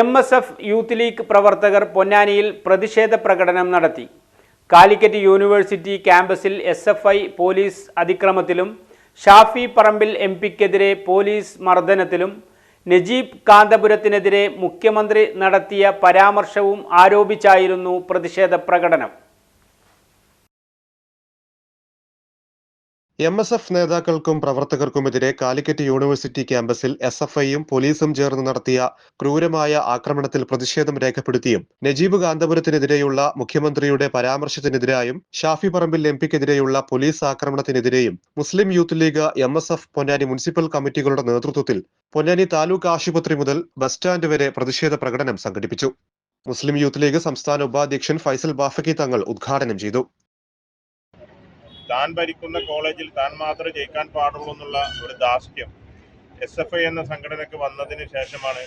M S F youth league പ്രവർത്തകർ പൊന്നാനിയിൽ പ്രതിഷേധ പ്രകടനം നടത്തി. കാലിക്കറ്റ് യൂണിവേഴ്സിറ്റി ക്യാമ്പസിൽ എസ് എഫ് ഐ പോലീസ് അതിക്രമത്തിലും ഷാഫി പറമ്പിൽ എം പിക്കെതിരെ പോലീസ് മർദ്ദനത്തിലും നജീബ് കാന്തപുരത്തിനെതിരെ മുഖ്യമന്ത്രി നടത്തിയ പരാമർശവും ആരോപിച്ചായിരുന്നു പ്രതിഷേധ പ്രകടനം. എം എസ് എഫ് നേതാക്കൾക്കും പ്രവർത്തകർക്കുമെതിരെ കാലിക്കറ്റ് യൂണിവേഴ്സിറ്റി ക്യാമ്പസിൽ എസ് എഫ് ഐയും പോലീസും ചേർന്ന് നടത്തിയ ക്രൂരമായ ആക്രമണത്തിൽ പ്രതിഷേധം രേഖപ്പെടുത്തിയും നജീബ് കാന്തപുരത്തിനെതിരെയുള്ള മുഖ്യമന്ത്രിയുടെ പരാമർശത്തിനെതിരായും ഷാഫി പറമ്പിൽ എം പിക്കെതിരെയുള്ള police ആക്രമണത്തിനെതിരെയും Muslim youth league M S F Ponnani municipal കമ്മിറ്റികളുടെ നേതൃത്വത്തിൽ പൊന്നാനി താലൂക്ക് ആശുപത്രി മുതൽ ബസ് സ്റ്റാൻഡ് വരെ പ്രതിഷേധ പ്രകടനം സംഘടിപ്പിച്ചു. മുസ്ലിം യൂത്ത് ലീഗ് സംസ്ഥാന ഉപാധ്യക്ഷൻ ഫൈസൽ ബാഫക്കി തങ്ങൾ ഉദ്ഘാടനം ചെയ്തു. താൻ ഭരിക്കുന്ന കോളേജിൽ താൻ മാത്രമേ ജയിക്കാൻ പാടുള്ളൂ എന്നുള്ള ഒരു ദാസ്യം എസ് എഫ് ഐ എന്ന സംഘടനയ്ക്ക് വന്നതിന് ശേഷമാണ്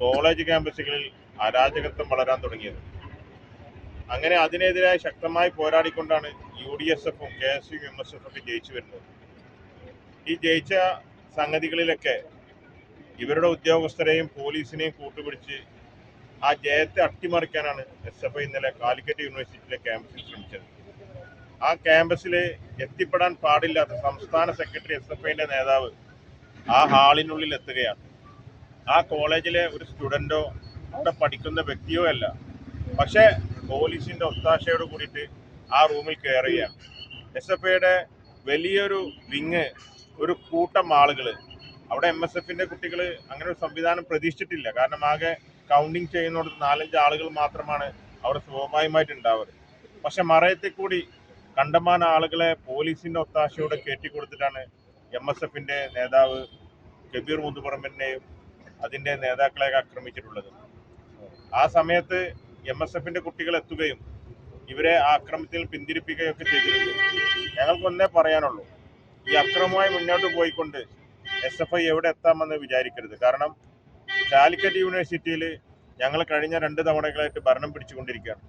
കോളേജ് ക്യാമ്പസുകളിൽ അരാജകത്വം വളരാൻ തുടങ്ങിയത്. അങ്ങനെ അതിനെതിരായി ശക്തമായി പോരാടിക്കൊണ്ടാണ് യു ഡി എസ് എഫും K S U M S F ഒക്കെ ജയിച്ചു വരുന്നത്. ഈ ജയിച്ച സംഗതികളിലൊക്കെ ഇവരുടെ ഉദ്യോഗസ്ഥരെയും പോലീസിനെയും കൂട്ടുപിടിച്ച് ആ ജയത്തെ അട്ടിമറിക്കാനാണ് എസ് എഫ് ഐ ഇന്നലെ കാലിക്കറ്റ് യൂണിവേഴ്സിറ്റിയിലെ ക്യാമ്പസിൽ ശ്രമിച്ചത്. ആ ക്യാമ്പസിൽ എത്തിപ്പെടാൻ പാടില്ലാത്ത സംസ്ഥാന സെക്രട്ടറി എസ് എഫ് ഐന്റെ നേതാവ് ആ ഹാളിനുള്ളിൽ എത്തുകയാണ്. ആ കോളേജിലെ ഒരു സ്റ്റുഡന്റോ അവിടെ പഠിക്കുന്ന വ്യക്തിയോ അല്ല. പക്ഷേ പോലീസിന്റെ ഒത്താശയോട് കൂടിയിട്ട് ആ റൂമിൽ കയറുകയാണ് എസ് എഫ് ഐയുടെ വലിയൊരു വിങ് ഒരു കൂട്ടം ആളുകൾ അവിടെ എം എസ് എഫിന്റെ കുട്ടികൾ അങ്ങനെ ഒരു സംവിധാനം പ്രതീക്ഷിച്ചിട്ടില്ല. കാരണം ആകെ കൗണ്ടിങ് ചെയ്യുന്നിടത്ത് നാലഞ്ച് ആളുകൾ മാത്രമാണ് അവിടെ സ്വാഭാവികമായിട്ട് ഉണ്ടാവുക. പക്ഷെ മറയത്തെ കൂടി കണ്ടമാന ആളുകളെ പോലീസിന്റെ ഒത്താശയോടെ കയറ്റിക്കൊടുത്തിട്ടാണ് എം എസ് എഫിന്റെ നേതാവ് കബീർ മുതുപറമ്പിനെയും അതിന്റെ നേതാക്കളെ ആക്രമിച്ചിട്ടുള്ളത്. ആ സമയത്ത് എം എസ് എഫിന്റെ കുട്ടികൾ എത്തുകയും ഇവരെ ആക്രമത്തിൽ പിന്തിരിപ്പിക്കുകയൊക്കെ ചെയ്തിട്ടുണ്ട്. ഞങ്ങൾക്കൊന്നേ പറയാനുള്ളൂ. ഈ അക്രമമായി മുന്നോട്ട് പോയിക്കൊണ്ട് എസ് എഫ് ഐ എവിടെ എത്താമെന്ന് വിചാരിക്കരുത്. കാരണം കാലിക്കറ്റ് യൂണിവേഴ്സിറ്റിയിൽ ഞങ്ങൾ കഴിഞ്ഞ രണ്ട് തവണകളായിട്ട് ഭരണം പിടിച്ചുകൊണ്ടിരിക്കുകയാണ്.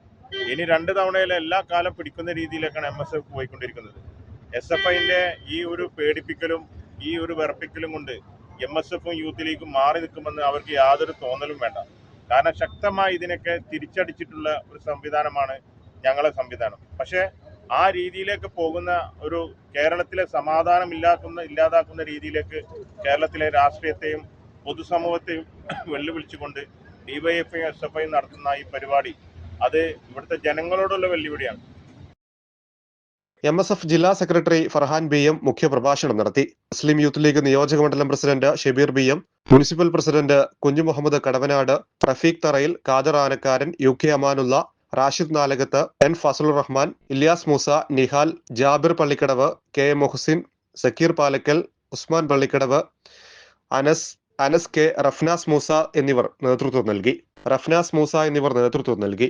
ഇനി രണ്ട് തവണയിൽ എല്ലാ കാലം പിടിക്കുന്ന രീതിയിലേക്കാണ് എം എസ് എഫ് പോയിക്കൊണ്ടിരിക്കുന്നത്. എസ് എഫ് ഐന്റെ ഈ ഒരു പേടിപ്പിക്കലും ഈ ഒരു വിറപ്പിക്കലും കൊണ്ട് എം എസ് എഫും യൂത്ത് ലീഗും മാറി നിൽക്കുമെന്ന് അവർക്ക് യാതൊരു തോന്നലും വേണ്ട. കാരണം ശക്തമായി ഇതിനൊക്കെ തിരിച്ചടിച്ചിട്ടുള്ള ഒരു സംവിധാനമാണ് ഞങ്ങളെ സംവിധാനം. പക്ഷേ ആ രീതിയിലേക്ക് പോകുന്ന ഒരു കേരളത്തിലെ സമാധാനം ഇല്ലാക്കുന്ന ഇല്ലാതാക്കുന്ന രീതിയിലേക്ക് കേരളത്തിലെ രാഷ്ട്രീയത്തെയും പൊതുസമൂഹത്തെയും വെല്ലുവിളിച്ചുകൊണ്ട് ഡിവൈഎഫ്ഐ എസ് എഫ് ഐ നടത്തുന്ന ഈ പരിപാടി അത് ഇവിടുത്തെ ജനങ്ങളോടുള്ള വെല്ലുവിളിയാണ്. എം എസ് എഫ് ജില്ലാ സെക്രട്ടറി ഫർഹാൻ ബി എം മുഖ്യപ്രഭാഷണം നടത്തി. മുസ്ലിം യൂത്ത് ലീഗ് നിയോജക മണ്ഡലം president Shabeer B M municipal president Kunju Muhammad Kadavanad Rafeeq Tharayil Khader Anakkaran U K Amanulla Rashid Nalakath N Fazalur Rahman Ilyas Moosa Nihal Jabir Pallikkadavu K M Mohsin Zakir Palakkal Usman Pallikkadavu Anas Anas K Rafnas Moosa എന്നിവർ നേതൃത്വം നൽകി. റഫ്നാസ് മൂസ എന്നിവർ നേതൃത്വം നൽകി.